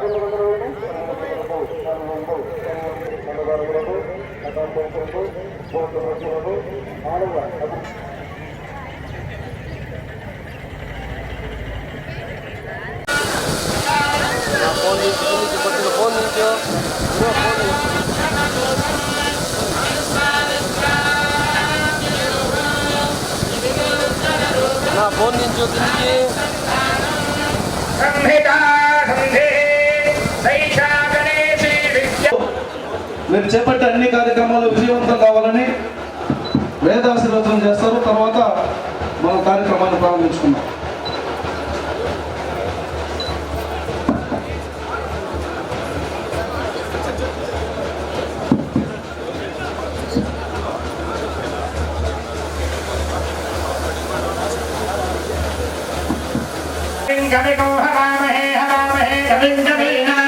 Phone कविको हवामहे हवामहे कविं कवीनां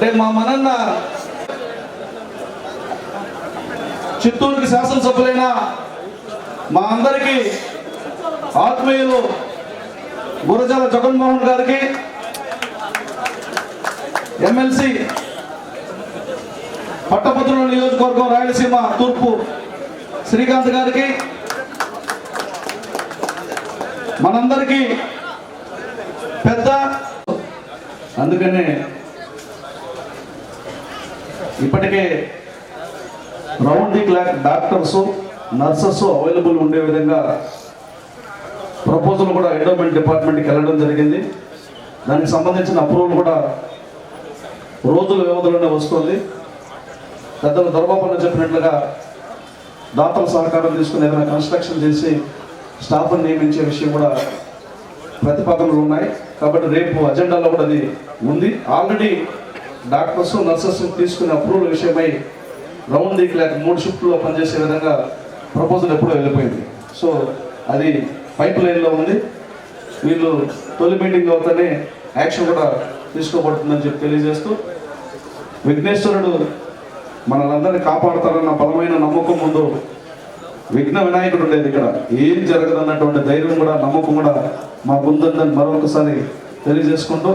అంటే మా మనన్న చిత్తూరుకి శాసనసభ్యులైన మా అందరికీ ఆత్మీయులు గురజాల జగన్మోహన్ గారికి ఎమ్మెల్సీ పట్టభద్రుల నియోజకవర్గం రాయలసీమ తూర్పు శ్రీకాంత్ గారికి మనందరికీ పెద్ద అందుకనే ఇప్పటికే round the clock doctors nurses available ఉండే విధంగా ప్రపోజల్ కూడా ఎండోమెంట్ డిపార్ట్మెంట్కి వెళ్ళడం జరిగింది. దానికి సంబంధించిన అప్రూవల్ కూడా రోజుల వ్యవధిలోనే వస్తుంది. పెద్దలు దొరబాపన్న చెప్పినట్లుగా దాతల సహకారం తీసుకుని ఏదైనా కన్స్ట్రక్షన్ చేసి స్టాఫ్ని నియమించే విషయం కూడా ప్రతిపాదనలు ఉన్నాయి. కాబట్టి రేపు అజెండాలో కూడా అది ఉంది. ఆల్రెడీ డాక్టర్స్ నర్సెస్ తీసుకునే అప్రూవల్ విషయమై రౌండ్ ది క్లాక్ మూడు షిఫ్ట్లో పనిచేసే విధంగా ప్రపోజల్ ఎప్పుడో వెళ్ళిపోయింది. సో అది పైప్ లైన్లో ఉంది. వీళ్ళు తొలి మీటింగ్ అవుతానే యాక్షన్ కూడా తీసుకోబడుతుందని చెప్పి తెలియజేస్తూ విఘ్నేశ్వరుడు మనల్ందరినీ కాపాడుతారన్న బలమైన నమ్మకం ముందు విఘ్న వినాయకుడు ఉండేది ఇక్కడ. ఏం జరగదన్నటువంటి ధైర్యం కూడా నమ్మకం కూడా మా ఉందని మరొకసారి తెలియజేసుకుంటూ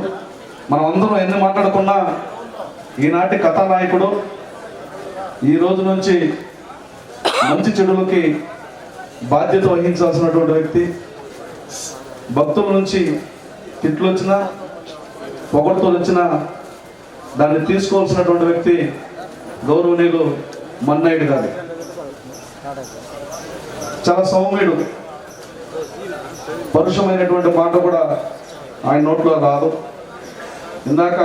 మనం అందరం ఎన్ని మాట్లాడుకున్నా ఈనాటి కథానాయకుడు ఈ రోజు నుంచి మంచి చెడులకి బాధ్యత వహించాల్సినటువంటి వ్యక్తి. భక్తుల నుంచి తిట్లు వచ్చినా పొగడ్తలు వచ్చినా దాన్ని తీసుకోవాల్సినటువంటి వ్యక్తి గౌరవనీయులు మన్నాయుడు గారు. చాలా సౌమ్యుడు. పరుషమైనటువంటి మాట కూడా ఆయన నోట్లో రాదు. ఇందాక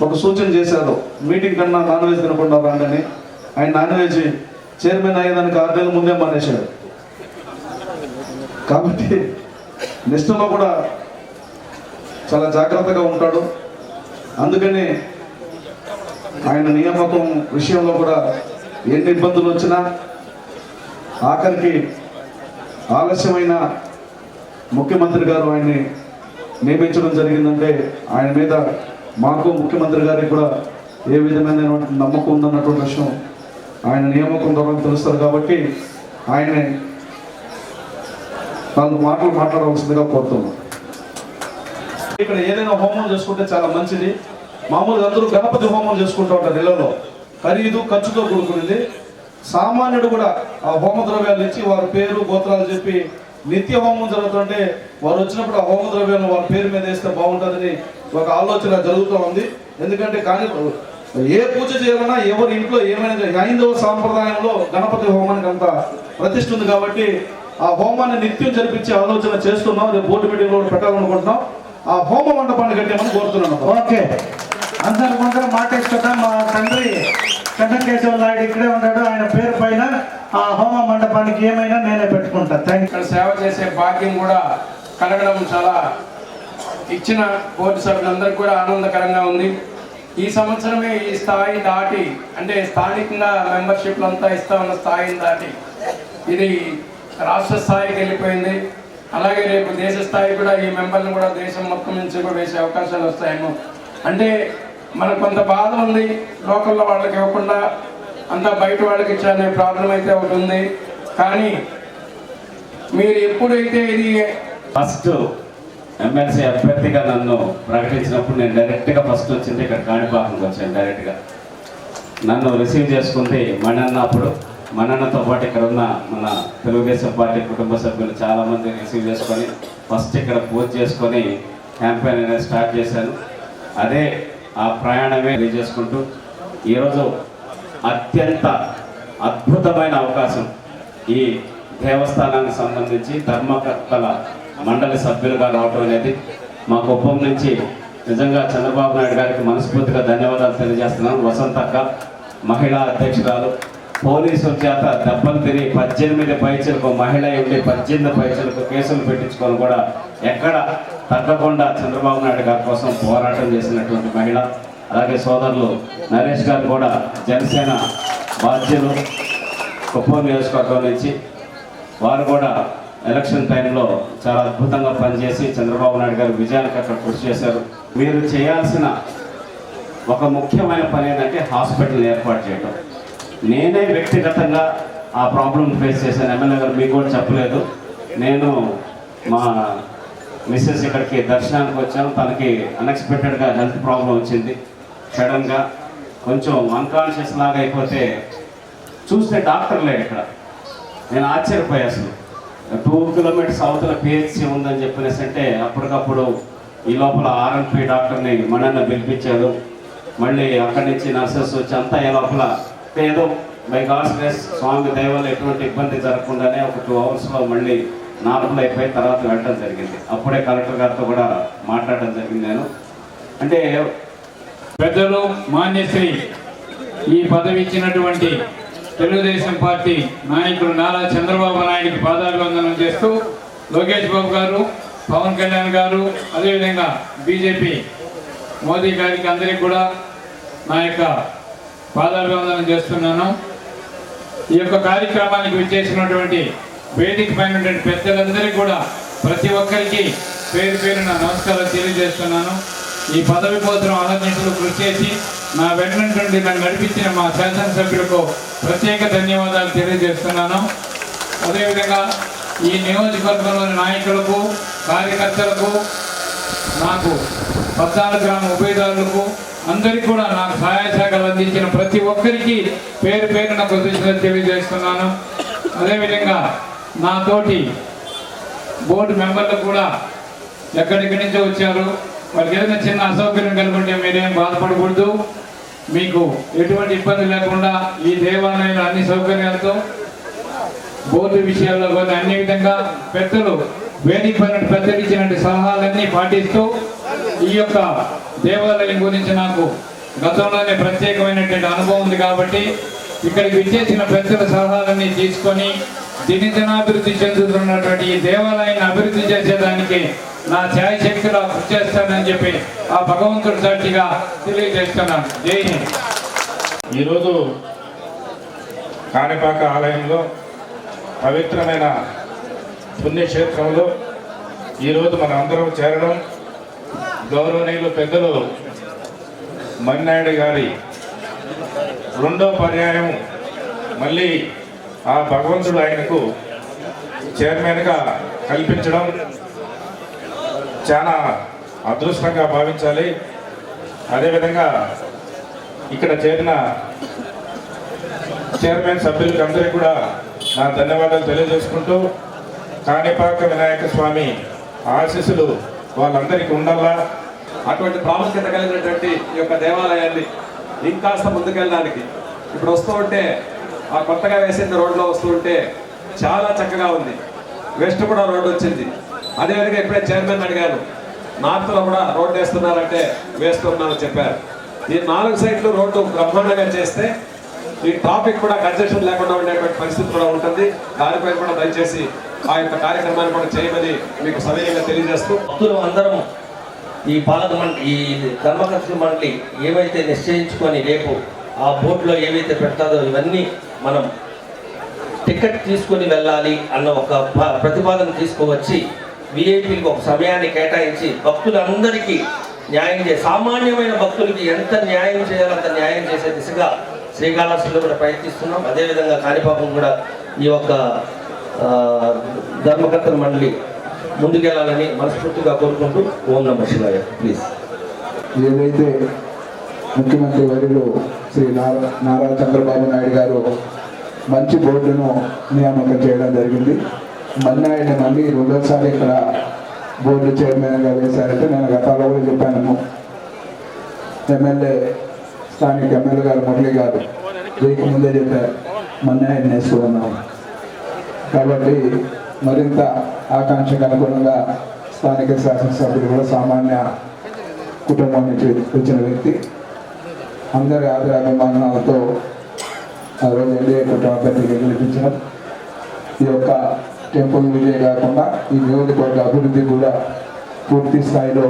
ఒక సూచన చేశారు. మీటింగ్ కన్నా నాన్ వెజ్ తినకుండా రాండి అని ఆయన నాన్ వెజ్ చైర్మన్ అయ్యేదానికి ఆరు నెలల ముందే మానేశాడు. కాబట్టి నిష్ఠలో కూడా చాలా జాగ్రత్తగా ఉంటాడు. అందుకని ఆయన నియామకం విషయంలో కూడా ఎన్ని ఇబ్బందులు వచ్చినా ఆఖరికి ఆలస్యమైన ముఖ్యమంత్రి గారు ఆయన్ని నియమించడం జరిగిందంటే ఆయన మీద మాకు ముఖ్యమంత్రి గారికి కూడా ఏ విధమైనటువంటి నమ్మకం ఉందన్నటువంటి విషయం ఆయన నియామకం ద్వారా తెలుస్తారు కాబట్టి ఆయనే నాలుగు మాటలు మాట్లాడవలసిందిగా కోరుతున్నాం. ఇక్కడ ఏదైనా హోమం చేసుకుంటే చాలా మంచిది. మామూలుగా అందరూ గణపతి హోమం చేసుకుంటూ ఉంటారు ఇళ్ళలో ఖరీదు ఖర్చుతో కూడుకునేది సామాన్యుడు కూడా ఆ హోమ ద్రవ్యాలు ఇచ్చి వారి పేరు గోత్రాలు చెప్పి నిత్య హోమం జరుగుతుంటే వారు వచ్చినప్పుడు ఆ హోమ ద్రవ్యాలను వారి పేరు మీద వేస్తే బాగుంటుందని ఒక ఆలోచన జరుగుతూ ఉంది. ఎందుకంటే కానీ ఏ పూజ చేయాలన్నా ఎవరి ఇంట్లో ఏమైనా. హైందవ సాంప్రదాయంలో గణపతి హోమానికి అంత ప్రతిష్ఠ ఉంది కాబట్టి ఆ హోమాన్ని నిత్యం జరిపించే ఆలోచన చేస్తున్నాం. రేపు బోర్డు మీటింగ్ కూడా పెట్టాలనుకుంటున్నాం. ఆ హోమ మండపాన్ని కట్టామని కోరుతున్నాను. ఓకే. అందరు ముందర మాటేసుకుందాం మా తండ్రి కన్నకేశవ నాయుడు ఇక్కడే ఉన్నాడు. ఆయన పేరు పైన ఆ హోమ మండపానికి ఏమైనా నేనే పెట్టుకుంటా. థ్యాంక్ ఇక్కడ సేవ చేసే భాగ్యం కూడా కలగడం చాలా ఇచ్చిన బోర్డు సభ్యులందరికీ కూడా ఆనందకరంగా ఉంది. ఈ సంవత్సరమే ఈ స్థాయి దాటి అంటే స్థానికంగా మెంబర్షిప్లు అంతా ఇస్తా ఉన్న స్థాయిని దాటి ఇది రాష్ట్ర స్థాయికి వెళ్ళిపోయింది. అలాగే రేపు దేశ స్థాయి కూడా ఈ మెంబర్ని కూడా దేశం మొత్తం నుంచి కూడా వేసే అవకాశాలు వస్తాయేమో. అంటే మనకు కొంత బాధ ఉంది లోకల్లో వాళ్ళకి ఇవ్వకుండా అంతా బయట వాళ్ళకి ఇచ్చారనే ప్రాబ్లం అయితే ఒకటి ఉంది. కానీ మీరు ఎప్పుడైతే ఇది ఫస్ట్ ఎమ్మెల్సీ అభ్యర్థిగా నన్ను ప్రకటించినప్పుడు నేను డైరెక్ట్గా ఫస్ట్ వచ్చింది ఇక్కడ కాణిపాకంకి వచ్చాను డైరెక్ట్గా నన్ను రిసీవ్ చేసుకుంది మణన్న అప్పుడు. మణన్నతో పాటు ఇక్కడ ఉన్న మన తెలుగుదేశం పార్టీ కుటుంబ సభ్యులు చాలామంది రిసీవ్ చేసుకొని ఫస్ట్ ఇక్కడ పూజ చేసుకొని క్యాంపెయిన్ అనేది స్టార్ట్ చేశాను అదే ఆ ప్రయాణమే చేసుకుంటూ ఈరోజు అత్యంత అద్భుతమైన అవకాశం ఈ దేవస్థానానికి సంబంధించి ధర్మకర్తల మండలి సభ్యులుగా రావడం అనేది మా కుప్పం నుంచి నిజంగా చంద్రబాబు నాయుడు గారికి మనస్ఫూర్తిగా ధన్యవాదాలు తెలియజేస్తున్నాను. వసంతక్క మహిళా అధ్యక్షురాలు పోలీసు చేత దెబ్బలు తిరిగి పద్దెనిమిది పైచలకు మహిళ ఉండి పద్దెనిమిది పైచలకు కేసులు పెట్టించుకొని కూడా ఎక్కడ తగ్గకుండా చంద్రబాబు నాయుడు గారి కోసం పోరాటం చేసినటువంటి మహిళ అలాగే సోదరులు నరేష్ గారు కూడా జనసేన బాధ్యులు కుప్పం నియోజకవర్గం నుంచి వారు కూడా ఎలక్షన్ టైంలో చాలా అద్భుతంగా పనిచేసి చంద్రబాబు నాయుడు గారు విజయానికి అక్కడ కృషి చేశారు. మీరు చేయాల్సిన ఒక ముఖ్యమైన పని ఏంటంటే హాస్పిటల్ ఏర్పాటు చేయడం నేనే వ్యక్తిగతంగా ఆ ప్రాబ్లం ఫేస్ చేశాను. ఎమ్మెల్యే గారు మీకు కూడా చెప్పలేదు. నేను మా మిస్సెస్ ఇక్కడికి దర్శనానికి వచ్చాను. తనకి అన్ఎక్స్పెక్టెడ్గా హెల్త్ ప్రాబ్లం వచ్చింది. సడన్గా కొంచెం అన్కాన్షియస్ లాగా అయిపోతే చూస్తే డాక్టర్ లేడు ఇక్కడ. నేను ఆశ్చర్యపోయా అసలు. టూ కిలోమీటర్స్ అవతల పిహెచ్సి ఉందని చెప్పినసి అంటే అప్పటికప్పుడు ఈ లోపల ఆర్ఎన్పి డాక్టర్ని మనన్న పిలిపించారు. మళ్ళీ అక్కడి నుంచి నర్సెస్ వచ్చి అంతా ఈ లోపల ఏదో బై గాడ్స్ గ్రేస్ స్వామి దైవాలు ఎటువంటి ఇబ్బంది జరగకుండానే ఒక టూ అవర్స్లో మళ్ళీ నార్మల్ అయిపోయి తర్వాత వెళ్ళడం జరిగింది. అప్పుడే కలెక్టర్ గారితో కూడా మాట్లాడడం జరిగింది నేను. అంటే పెద్దలు మాన్యశ్రీ ఈ పదవి ఇచ్చినటువంటి తెలుగుదేశం పార్టీ నాయకులు నారా చంద్రబాబు నాయుడికి పాదాభివందనం చేస్తూ లోకేష్ బాబు గారు పవన్ కళ్యాణ్ గారు అదేవిధంగా బీజేపీ మోదీ గారికి అందరికీ కూడా నా యొక్క పాదాభివందనం చేస్తున్నాను. ఈ యొక్క కార్యక్రమానికి విచ్చేసినటువంటి వేదిక పైన పెద్దలందరికీ కూడా ప్రతి ఒక్కరికి పేరు పేరున నమస్కారం తెలియజేస్తున్నాను. ఈ పదవి కోసం ఆలోచించడం కృషి చేసి నా వెంటనే నుండి నన్ను నడిపించిన మా శాసనసభ్యులకు ప్రత్యేక ధన్యవాదాలు తెలియజేస్తున్నాను. అదేవిధంగా ఈ నియోజకవర్గంలోని నాయకులకు కార్యకర్తలకు నాకు పద్నాలుగు గ్రామ ఉభయదారులకు అందరికీ కూడా నాకు సహాయ శాఖలు అందించిన ప్రతి ఒక్కరికి పేరు పేరున కృతజ్ఞతలు తెలియజేస్తున్నాను. అదేవిధంగా నాతోటి బోర్డు మెంబర్లు కూడా ఎక్కడెక్కడి నుంచో వచ్చారు. వాళ్ళకి ఏదైనా చిన్న అసౌకర్యం కనుకుంటే మీరేం బాధపడకూడదు. మీకు ఎటువంటి ఇబ్బంది లేకుండా ఈ దేవాలయంలో అన్ని సౌకర్యాలతో బోర్డు విషయాల్లో కూడా అన్ని విధంగా పెద్దలు వేదిక పైన పెద్దలు ఇచ్చినటువంటి సలహాలన్నీ పాటిస్తూ ఈ యొక్క దేవాలయం గురించి నాకు గతంలోనే ప్రత్యేకమైనటువంటి అనుభవం ఉంది కాబట్టి ఇక్కడికి విచ్చేసిన పెద్దల సలహాలన్నీ తీసుకొని దినదినాభివృద్ధి చెందుతున్నటువంటి ఈ దేవాలయాన్ని అభివృద్ధి చేసేదానికి నా ఛాయ శక్తిలో కృషి చేస్తానని చెప్పి ఆ భగవంతుడి సాక్షిగా తెలియజేస్తున్నాను. జై హింద్. ఈరోజు కాణిపాక ఆలయంలో పవిత్రమైన పుణ్యక్షేత్రంలో ఈరోజు మన అందరం చేరడం గౌరవనీయులు పెద్దలు మన్నాయుడు గారి రెండో పర్యాయం మళ్ళీ ఆ భగవంతుడు ఆయనకు చైర్మన్గా కల్పించడం చాలా అదృష్టంగా భావించాలి. అదేవిధంగా ఇక్కడ చేరిన చైర్మన్ సభ్యులకి అందరికీ కూడా నా ధన్యవాదాలు తెలియజేసుకుంటూ కాణిపాక వినాయక స్వామి ఆశీస్సులు వాళ్ళందరికీ ఉండాలా? అటువంటి ప్రాముఖ్యత కలిగినటువంటి ఈ యొక్క దేవాలయాన్ని ఇంకాస్త ముందుకెళ్ళడానికి ఇప్పుడు వస్తూ ఉంటే ఆ కొత్తగా వేసిన రోడ్లో వస్తూ ఉంటే చాలా చక్కగా ఉంది. వెస్ట్ కూడా రోడ్డు వచ్చింది. అదేవిధంగా ఇప్పుడే చైర్మన్ అడిగాను నార్త్లో కూడా రోడ్డు వేస్తున్నారంటే వేస్తున్నామని చెప్పారు. ఈ నాలుగు సైడ్లు రోడ్డు బ్రహ్మాండంగా చేస్తే ఈ ట్రాఫిక్ కూడా కన్జెషన్ లేకుండా ఉండేటువంటి పరిస్థితి కూడా ఉంటుంది. దానిపై కూడా దయచేసి ఆ యొక్క కార్యక్రమాన్ని కూడా చేయమని మీకు సవినీయంగా తెలియజేస్తూ భక్తులు అందరం ఈ పాలక మండలి ఈ ధర్మకర్త మండలి ఏవైతే నిశ్చయించుకొని రేపు ఆ బోర్డులో ఏవైతే పెడతాదో ఇవన్నీ మనం టికెట్ తీసుకొని వెళ్ళాలి అన్న ఒక ప్రతిపాదన తీసుకువచ్చి విఐపీలకు ఒక సమయాన్ని కేటాయించి భక్తులందరికీ న్యాయం చే సామాన్యమైన భక్తులకి ఎంత న్యాయం చేయాలో అంత న్యాయం చేసే దిశగా శ్రీకాళహస్తిలో కూడా ప్రయత్నిస్తున్నాం. అదేవిధంగా కాణిపాపం కూడా ఈ యొక్క ధర్మకర్తల మండలి ముందుకెళ్ళాలని మనస్ఫూర్తిగా కోరుకుంటూ ఓం నమ శివాయ. ప్లీజ్ ఏదైతే ముఖ్యమంత్రి వర్యులు శ్రీ నారా నారా చంద్రబాబు నాయుడు గారు మంచి బోర్డును నియామకం చేయడం జరిగింది. మళ్ళీ ఆయన మళ్ళీ రెండోసారి ఇక్కడ బోర్డు చైర్మన్గా వేశారంటే నేను గతంలో కూడా చెప్పాను. ఎమ్మెల్యే స్థానిక ఎమ్మెల్యే గారు మురళి గారు వీరికి ముందే చెప్పారు మళ్ళీ ఆయన కాబట్టి మరింత ఆకాంక్షకు అనుగుణంగా స్థానిక శాసనసభ్యులు కూడా సామాన్య కుటుంబం నుంచి వచ్చిన వ్యక్తి. అందరి ఆదర అభిమానాలతో ఆ రోజు ఎన్డీఏ కుటుంబ అభ్యర్థిగా ఈ యొక్క టెంపుల్ విజయ్ కాకుండా ఈ నియోజకవర్గ అభివృద్ధి కూడా పూర్తి స్థాయిలో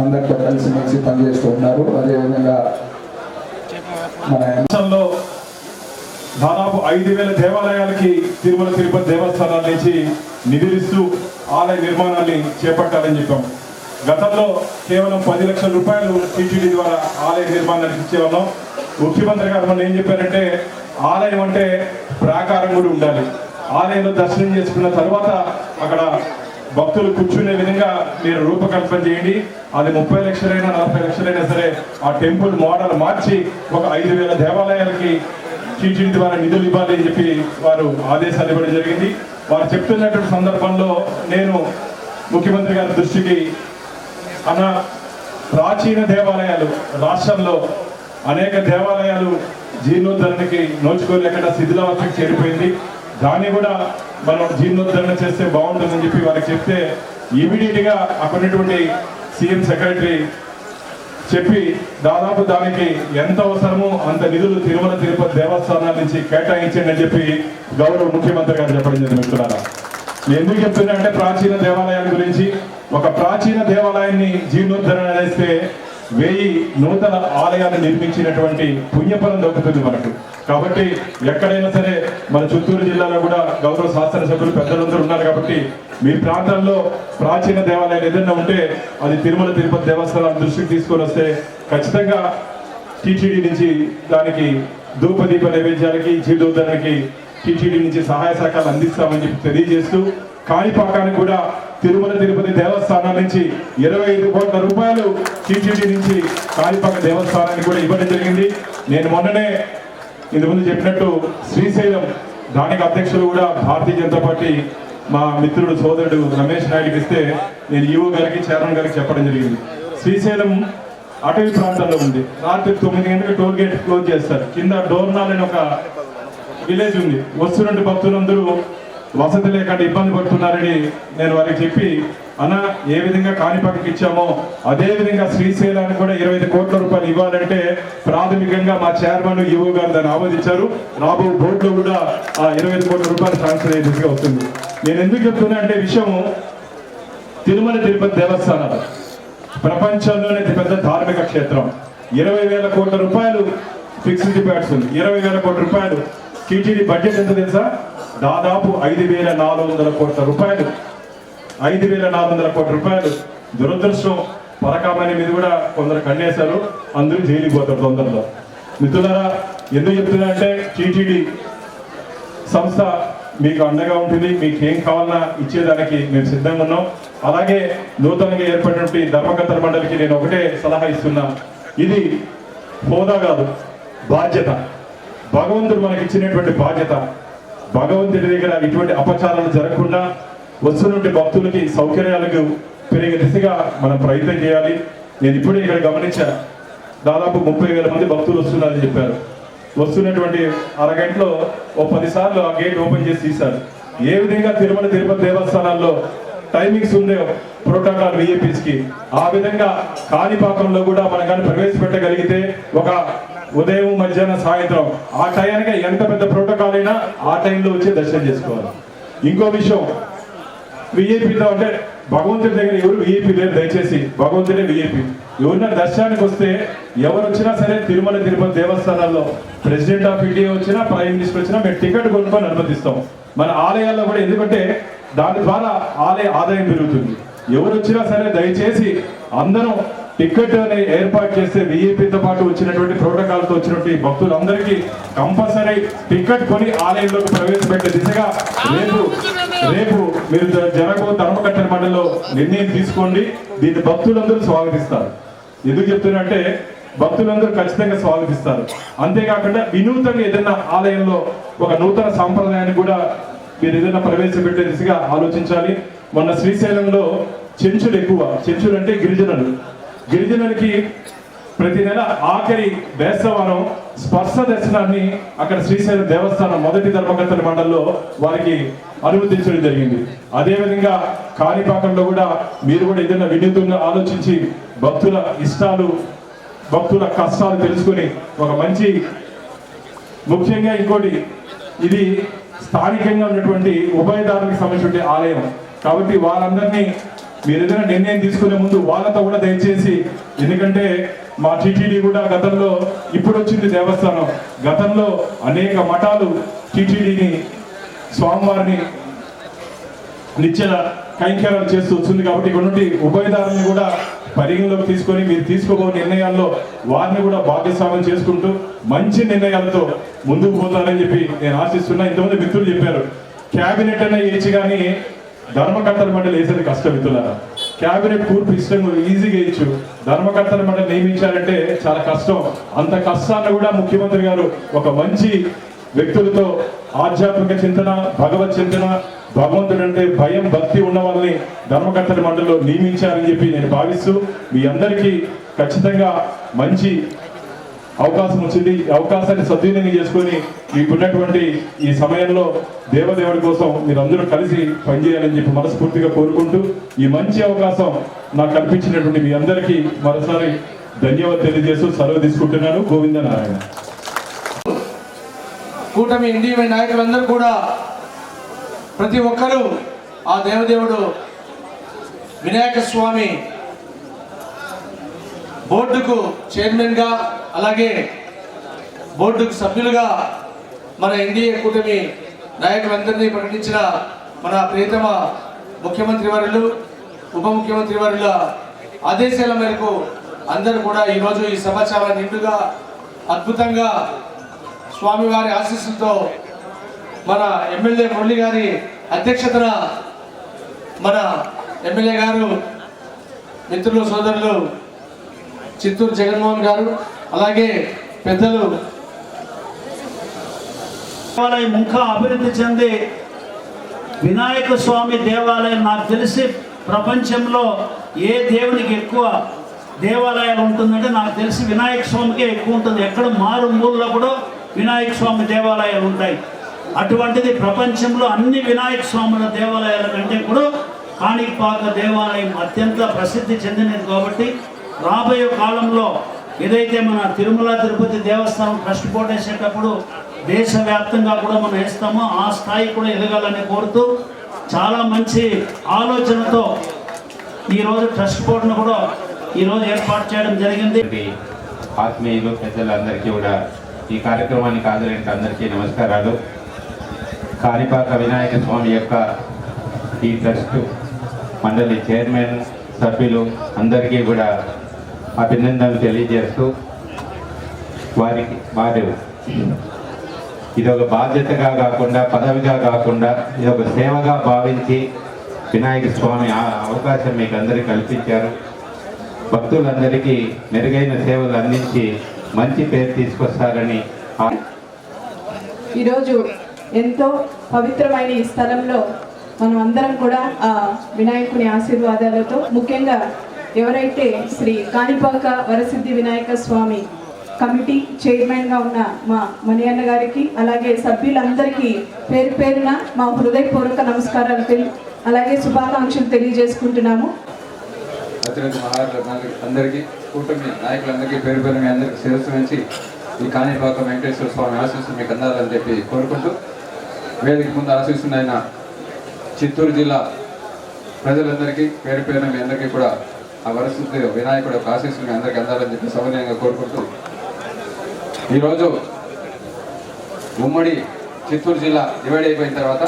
అందరితో కలిసిమెలిసి పనిచేస్తూ ఉన్నారు. అదేవిధంగా మన రాష్ట్రంలో దాదాపు ఐదు వేల దేవాలయాలకి తిరుమల తిరుపతి దేవస్థానాల నుంచి నిధులిస్తూ ఆలయ నిర్మాణాన్ని చేపట్టాలని చెప్పాం. గతంలో కేవలం పది లక్షల రూపాయలు టీటీడీ ద్వారా ఆలయ నిర్మాణానికి ఇచ్చేవాళ్ళం ముఖ్యమంత్రి గారు మనం ఏం చెప్పారంటే ఆలయం అంటే ప్రాకారం కూడా ఉండాలి. ఆలయంలో దర్శనం చేసుకున్న తర్వాత అక్కడ భక్తులు కూర్చునే విధంగా మీరు రూపకల్పన చేయండి. అది ముప్పై లక్షలైనా నలభై లక్షలైనా సరే ఆ టెంపుల్ మోడల్ మార్చి ఒక ఐదు వేల దేవాలయాలకి టీటీడీ ద్వారా నిధులు ఇవ్వాలి అని చెప్పి వారు ఆదేశాలు ఇవ్వడం జరిగింది. వారు చెప్తున్నటువంటి సందర్భంలో నేను ముఖ్యమంత్రి గారి దృష్టికి అన్న ప్రాచీన దేవాలయాలు రాష్ట్రంలో అనేక దేవాలయాలు జీర్ణోద్ధరణకి నోచుకోలేకుండా శిథిలావస్థకి చేరిపోయింది. దాన్ని కూడా మనం జీర్ణోద్ధరణ చేస్తే బాగుంటుందని చెప్పి వారికి చెప్తే ఇమీడియట్గా అక్కడున్నటువంటి సీఎం సెక్రటరీ చెప్పి దాదాపు దానికి ఎంత అవసరమో అంత నిధులు తిరుమల తిరుపతి దేవస్థానాల నుంచి కేటాయించండి అని చెప్పి గౌరవ ముఖ్యమంత్రి గారు చెప్పడం జరిగింది మిత్రులారా. నేను ఎందుకు చెప్తున్నా అంటే ప్రాచీన దేవాలయాల గురించి. ఒక ప్రాచీన దేవాలయాన్ని జీర్ణోద్ధరణ చేస్తే వెయ్యి నూతన ఆలయాన్ని నిర్మించినటువంటి పుణ్యఫలం దొరుకుతుంది మనకు. కాబట్టి ఎక్కడైనా సరే మన చిత్తూరు జిల్లాలో కూడా గౌరవ శాసనసభ్యులు పెద్దలందరూ ఉన్నారు కాబట్టి మీ ప్రాంతంలో ప్రాచీన దేవాలయాలు ఏదైనా ఉంటే అది తిరుమల తిరుపతి దేవస్థానాన్ని దృష్టికి తీసుకొని వస్తే ఖచ్చితంగా టీటీడీ నుంచి దానికి ధూపదీప నైవేద్యాలకి జీర్ణోద్ధరణకి టీటీడీ నుంచి సహాయ సహకారాలు అందిస్తామని చెప్పి తెలియజేస్తూ కాణిపాకానికి కూడా తిరుమల తిరుపతి దేవస్థానం నుంచి ఇరవై ఐదు కోట్ల రూపాయలు టీటీడీ నుంచి కాణిపాక దేవస్థానానికి కూడా ఇవ్వడం జరిగింది. నేను మొన్ననే ఇంతకుముందు చెప్పినట్టు శ్రీశైలం దానికి అధ్యక్షులు కూడా భారతీయ జనతా పార్టీ మా మిత్రుడు సోదరుడు రమేష్ నాయుడుకి ఇస్తే నేను ఈవో గారికి చైర్మన్ గారికి చెప్పడం జరిగింది. శ్రీశైలం అటవీ ప్రాంతంలో ఉంది. రాత్రి తొమ్మిది గంటలకు టోల్ గేట్ క్లోజ్ చేస్తారు. కింద డోర్నాల్ అని ఒక విలేజ్ ఉంది. వస్తున్నట్టు భక్తులందరూ వసతి లేకుండా ఇబ్బంది పడుతున్నారని నేను వారికి చెప్పి అన్న ఏ విధంగా కాణిపాకకి ఇచ్చామో అదే విధంగా శ్రీశైలానికి కూడా ఇరవై ఐదు కోట్ల రూపాయలు ఇవ్వాలంటే ప్రాథమికంగా మా చైర్మన్ ఈవో గారు దాన్ని ఆమోదించారు. రాబో బోర్డులో కూడా ఆ ఇరవై ఐదు కోట్ల రూపాయలు ట్రాన్స్ఫర్ అయ్యే దిశగా వస్తుంది. నేను ఎందుకు చెప్తున్నా అంటే విషయం తిరుమల తిరుపతి దేవస్థానాలు. ప్రపంచంలోనే అతి పెద్ద ధార్మిక క్షేత్రం. ఇరవై వేల కోట్ల రూపాయలు ఫిక్స్డ్ డిపాజిట్స్ ఉంది. ఇరవై వేల కోట్ల రూపాయలు. టీటీడీ బడ్జెట్ ఎంత తెలుసా? దాదాపు ఐదు వేల నాలుగు వందల కోట్ల రూపాయలు. ఐదు వేల నాలుగు వందల కోట్ల రూపాయలు. దురదృష్టం పరకామణి మీద కూడా కొందరు కన్నేశారు. అందరూ జైలుకి పోతారు తొందరలో. మిత్రులారా ఎందుకు చెప్తున్నా అంటే టీటీడీ సంస్థ మీకు అండగా ఉంటుంది. మీకు ఏం కావాలన్నా ఇచ్చేదానికి మేము సిద్ధంగా ఉన్నాం. అలాగే నూతనంగా ఏర్పడినటువంటి ధర్మకర్తల మండలికి నేను ఒకటే సలహా ఇస్తున్నా. ఇది హోదా కాదు బాధ్యత. భగవంతుడు మనకి ఇచ్చినటువంటి బాధ్యత. భగవంతుడి దగ్గర ఇటువంటి అపచారాలు జరగకుండా వస్తున్నటువంటి భక్తులకి సౌకర్యాలకు పెరిగే దిశగా మనం ప్రయత్నం చేయాలి. నేను ఇప్పుడే ఇక్కడ గమనించా దాదాపు ముప్పై వేల మంది భక్తులు వస్తున్నారని చెప్పారు. వస్తున్నటువంటి అరగంటలో ఓ పదిసార్లు ఆ గేట్ ఓపెన్ చేసి తీశారు. ఏ విధంగా తిరుమల తిరుపతి దేవస్థానాల్లో టైమింగ్స్ ఉండే ప్రోటోకాల్ విఏపీస్కి ఆ విధంగా కాణిపాకంలో కూడా మనం కానీ ప్రవేశపెట్టగలిగితే ఒక ఉదయం మధ్యాహ్నం సాయంత్రం. ఆ టయానికి ఎంత పెద్ద ప్రోటోకాల్ అయినా ఆ టైంలో వచ్చి దర్శనం చేసుకోవాలి. ఇంకో విషయం విఐపీలో అంటే భగవంతుడి దగ్గర ఎవరు విఐపీ లేరు. దయచేసి భగవంతుడే విఐపీ ఎవరిన దర్శనానికి వస్తే ఎవరు వచ్చినా సరే తిరుమల తిరుపతి దేవస్థానాల్లో ప్రెసిడెంట్ ఆఫ్ ఇండియా వచ్చినా ప్రైమ్ మినిస్టర్ వచ్చినా మేము టికెట్ కొనుక్కొని అనుమతిస్తాం. మన ఆలయాల్లో కూడా ఎందుకంటే దాని ద్వారా ఆలయ ఆదాయం పెరుగుతుంది. ఎవరు వచ్చినా సరే దయచేసి అందరం టికెట్ అనే ఏర్పాటు చేస్తే విఐపీతో పాటు వచ్చినటువంటి ప్రోటోకాల్తో వచ్చినటువంటి భక్తులందరికీ కంపల్సరీ టికెట్ కొని ఆలయంలోకి ప్రవేశపెట్టే దిశగా రేపు రేపు మీరు జనకు ధర్మకట్టని మండలిలో నిర్ణయం తీసుకోండి. దీన్ని భక్తులందరూ స్వాగతిస్తారు. ఎందుకు చెప్తున్నంటే భక్తులందరూ ఖచ్చితంగా స్వాగతిస్తారు. అంతేకాకుండా వినూతంగా ఏదైనా ఆలయంలో ఒక నూతన సాంప్రదాయాన్ని కూడా మీరు ఏదైనా ప్రవేశపెట్టే దిశగా ఆలోచించాలి. మొన్న శ్రీశైలంలో చెంచులు ఎక్కువ చెంచులు అంటే గిరిజనులు. గిరిజనులకి ప్రతి నెల ఆఖరి వేసవారం స్పర్శ దర్శనాన్ని అక్కడ శ్రీశైలం దేవస్థానం మొదటి ధర్మకర్తల మండలిలో వారికి అనుమతించడం జరిగింది. అదేవిధంగా కాణిపాకంలో కూడా మీరు కూడా ఏదైనా వినూతంగా ఆలోచించి భక్తుల ఇష్టాలు భక్తుల కష్టాలు తెలుసుకొని ఒక మంచి ముఖ్యంగా ఇంకోటి ఇది స్థానికంగా ఉన్నటువంటి ఉభయదారులకు సంబంధించిన ఆలయం. కాబట్టి వారందరినీ మీరు ఏదైనా నిర్ణయం తీసుకునే ముందు వాళ్ళతో కూడా దయచేసి ఎందుకంటే మా టీటీడీ కూడా గతంలో ఇప్పుడు వచ్చింది దేవస్థానం. గతంలో అనేక మఠాలు టీటీడీని స్వామివారిని నిత్య కైంకర్యాలు చేస్తూ వస్తుంది కాబట్టి ఇక్కడ నుండి ఉభయదారుని కూడా పరిగణలోకి తీసుకొని మీరు తీసుకోబో నిర్ణయాల్లో వారిని కూడా భాగస్వామ్యం చేసుకుంటూ మంచి నిర్ణయాలతో ముందుకు పోతారని చెప్పి నేను ఆశిస్తున్నా. ఇంతమంది మిత్రులు చెప్పారు. క్యాబినెట్ అనే ఏచి కానీ ధర్మకర్తల మండలి వేసేది కష్టం మిత్రులారా. క్యాబినెట్ కూర్పు ఇష్టం ఈజీగా ఇచ్చు. ధర్మకర్తల మండలి నియమించాలంటే చాలా కష్టం. అంత కష్టాన్ని కూడా ముఖ్యమంత్రి గారు ఒక మంచి వ్యక్తులతో ఆధ్యాత్మిక చింతన భగవత్ చింతన భగవంతుడు అంటే భయం భక్తి ఉన్న వాళ్ళని ధర్మకర్తల మండలిలో నియమించారని చెప్పి నేను భావిస్తూ మీ అందరికీ ఖచ్చితంగా మంచి అవకాశం వచ్చింది. ఈ అవకాశాన్ని సద్వినియోగం చేసుకొని మీకున్నటువంటి ఈ సమయంలో దేవదేవుడి కోసం మీరందరూ కలిసి పనిచేయాలని చెప్పి మనస్ఫూర్తిగా కోరుకుంటూ ఈ మంచి అవకాశం నాకు కల్పించినటువంటి మీ అందరికీ మరోసారి ధన్యవాదాలు తెలియజేస్తూ సెలవు తీసుకుంటున్నాను. గోవింద నారాయణ కూటమి ఇండియా నాయకులందరూ కూడా ప్రతి ఒక్కరూ ఆ దేవదేవుడు వినాయక స్వామి బోర్డుకు చైర్మన్గా అలాగే బోర్డుకు సభ్యులుగా మన ఎన్డీఏ కూటమి నాయకులందరినీ ప్రకటించిన మన ప్రియతమ ముఖ్యమంత్రి వారులు ఉప ముఖ్యమంత్రి వారుల ఆదేశాల మేరకు అందరూ కూడా ఈరోజు ఈ సభ చాలా నిండుగా అద్భుతంగా స్వామివారి ఆశీస్సులతో మన ఎమ్మెల్యే మురళి గారి అధ్యక్షతన మన ఎమ్మెల్యే గారు మిత్రులు సోదరులు చిత్తూరు జగన్మోహన్ గారు అలాగే పెద్దలు దేవాలయం ఇంకా అభివృద్ధి చెంది వినాయక స్వామి దేవాలయం నాకు తెలిసి ప్రపంచంలో ఏ దేవునికి ఎక్కువ దేవాలయాలు ఉంటుందంటే నాకు తెలిసి వినాయక స్వామికే ఎక్కువ ఉంటుంది. ఎక్కడ మారు మూలలో కూడా వినాయక స్వామి దేవాలయాలు ఉంటాయి. అటువంటిది ప్రపంచంలో అన్ని వినాయక స్వాముల దేవాలయాల కంటే కూడా కాణిపాక దేవాలయం అత్యంత ప్రసిద్ధి చెందినది కాబట్టి రాబోయే కాలంలో ఏదైతే మన తిరుమల తిరుపతి దేవస్థానం ట్రస్ట్ బోర్డు వేసేటప్పుడు దేశవ్యాప్తంగా కూడా మనం వేస్తామో ఆ స్థాయి కూడా ఎదగాలని కోరుతూ చాలా మంచి ఆలోచనతో ఈరోజు ట్రస్ట్ బోర్డును కూడా ఈరోజు ఏర్పాటు చేయడం జరిగింది. ఆత్మీయులు పెద్దలందరికీ కూడా ఈ కార్యక్రమానికి హాజరైన అందరికీ నమస్కారాలు. కాణిపాక వినాయక స్వామి యొక్క ఈ ట్రస్ట్ మండలి చైర్మన్ సభ్యులు అందరికీ కూడా అభినందనలు తెలియజేస్తూ వారికి వారు ఇది ఒక బాధ్యతగా కాకుండా పదవిగా కాకుండా ఇది ఒక సేవగా భావించి వినాయక స్వామి ఆ అవకాశం మీకు అందరికీ కల్పించారు. భక్తులందరికీ మెరుగైన సేవలు అందించి మంచి పేరు తీసుకొస్తారని ఈరోజు ఎంతో పవిత్రమైన ఈ స్థలంలో మనం అందరం కూడా ఆ వినాయకుని ఆశీర్వాదాలతో ముఖ్యంగా ఎవరైతే శ్రీ కాణిపాక వరసిద్ధి వినాయక స్వామి కమిటీ చైర్మన్గా ఉన్న మా మణియన్న గారికి అలాగే సభ్యులందరికీ పేరు పేరున మా హృదయపూర్వక నమస్కారాలు తెలి అలాగే శుభాకాంక్షలు తెలియజేసుకుంటున్నాము. అందరికీ కూటమి నాయకులందరికీ పేరు పేరు మీ అందరికీ శిరస్సు నుంచి ఈ కాణిపాక వెంకటేశ్వర స్వామి ఆశీస్సులు మీకు అందాలని చెప్పి కోరుకుంటూ వేదిక ముందు ఆశీస్సులు చిత్తూరు జిల్లా ప్రజలందరికీ పేరు పేరున మీ అందరికీ కూడా ఆ వరస్థితి వినాయకుడు యొక్క ఆశీస్సులు అందరికీ అందాలని చెప్పి సమన్యంగా కోరుకుంటూ ఈరోజు ఉమ్మడి చిత్తూరు జిల్లా డివైడ్ అయిపోయిన తర్వాత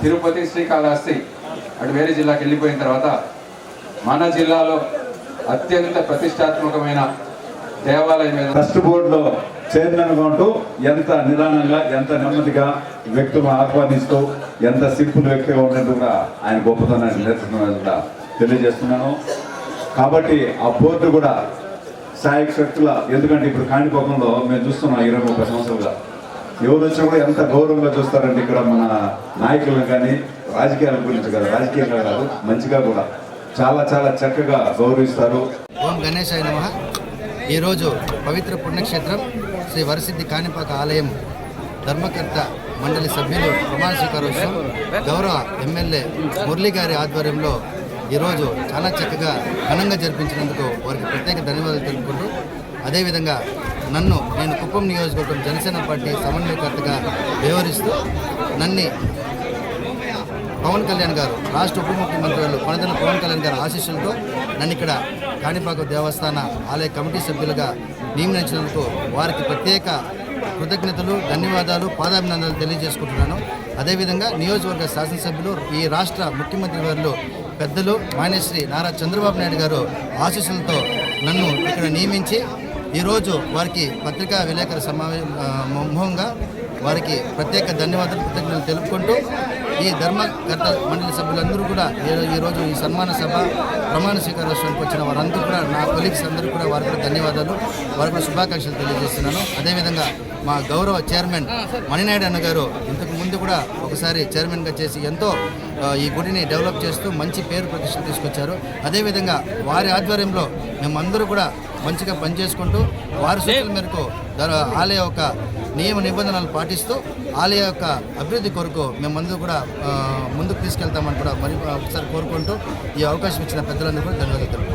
తిరుపతి శ్రీకాళహస్తి అటు వేరే జిల్లాకి వెళ్ళిపోయిన తర్వాత మన జిల్లాలో అత్యంత ప్రతిష్టాత్మకమైన దేవాలయం ట్రస్ట్ బోర్డులో చైర్మన్గా ఉంటూ ఎంత నిదానంగా ఎంత నెమ్మదిగా వ్యక్తులను ఆహ్వానిస్తూ ఎంత సింపుల్ వ్యక్తిగా ఉన్నట్టు కూడా ఆయన గొప్పతనాన్ని నేర్చుకున్నది కూడా తెలియజేస్తున్నాను. కాబట్టి ఆ బోర్డు కూడా సహాయక శక్తుల ఎందుకంటే ఇప్పుడు కాణిపాకంలో మేము చూస్తున్నాం ఇరవై ముప్పై సంవత్సరాలుగా. ఎవరు వచ్చినా కూడా ఎంత గౌరవంగా చూస్తారంటే ఇక్కడ మన నాయకులను కానీ రాజకీయాల గురించి కాదు రాజకీయంగా కాదు మంచిగా కూడా. చాలా చాలా చక్కగా గౌరవిస్తారు. ఓం గణేష్ నమ. ఈరోజు పవిత్ర పుణ్యక్షేత్రం శ్రీ వరసిద్ధి కాణిపాక ఆలయం ధర్మకర్త మండలి సభ్యులు ప్రమాణ స్వీకారోత్సవం గౌరవ ఎమ్మెల్యే మురళి గారి ఆధ్వర్యంలో ఈరోజు చాలా చక్కగా ఘనంగా జరిపించినందుకు వారికి ప్రత్యేక ధన్యవాదాలు తెలుపుకుంటూ అదేవిధంగా నన్ను నేను కుప్పం నియోజకవర్గం జనసేన పార్టీ సమన్వయకర్తగా వ్యవహరిస్తూ నన్ను పవన్ కళ్యాణ్ గారు రాష్ట్ర ఉప ముఖ్యమంత్రులు గారు కొనదన పవన్ కళ్యాణ్ గారి ఆశీస్సులతో నన్ను ఇక్కడ కాణిపాక దేవస్థాన ఆలయ కమిటీ సభ్యులుగా నియమించినందుకు వారికి ప్రత్యేక కృతజ్ఞతలు ధన్యవాదాలు పాదాభినందనలు తెలియజేసుకుంటున్నాను. అదేవిధంగా నియోజకవర్గ శాసనసభ్యులు ఈ రాష్ట్ర ముఖ్యమంత్రి వారిలో పెద్దలు మాన్యశ్రీ నారా చంద్రబాబు నాయుడు గారు ఆశీస్సులతో నన్ను ఇక్కడ నియమించి ఈరోజు వారికి పత్రికా విలేకరుల సమావే ముఖంగా వారికి ప్రత్యేక ధన్యవాదాలు కృతజ్ఞతలు తెలుపుకుంటూ ఈ ధర్మకర్త మండలి సభ్యులందరూ కూడా ఈ- ఈరోజు ఈ సన్మాన సభ ప్రమాణ స్వీకారోత్సవానికి వచ్చిన వారందరూ కూడా నా కొలీగ్స్ అందరూ కూడా వారికి కూడా ధన్యవాదాలు. వారికి కూడా శుభాకాంక్షలు తెలియజేస్తున్నాను. అదేవిధంగా మా గౌరవ చైర్మన్ మణినాయుడు అన్న గారు ఇంతకు ముందు కూడా ఒకసారి చైర్మన్గా చేసి ఎంతో ఈ గుడిని డెవలప్ చేస్తూ మంచి పేరు ప్రతిష్ట తీసుకొచ్చారు. అదేవిధంగా వారి ఆధ్వర్యంలో మేమందరూ కూడా మంచిగా పనిచేసుకుంటూ వారి సూచనల మేరకు ఆలయ యొక్క నియమ నిబంధనలు పాటిస్తూ ఆలయ యొక్క అభివృద్ధి కొరకు మేమందరూ కూడా ముందుకు తీసుకెళ్తామని కూడా మరి ఒకసారి కోరుకుంటూ ఈ అవకాశం ఇచ్చిన పెద్దలందరూ కూడా ధన్యవాదాలు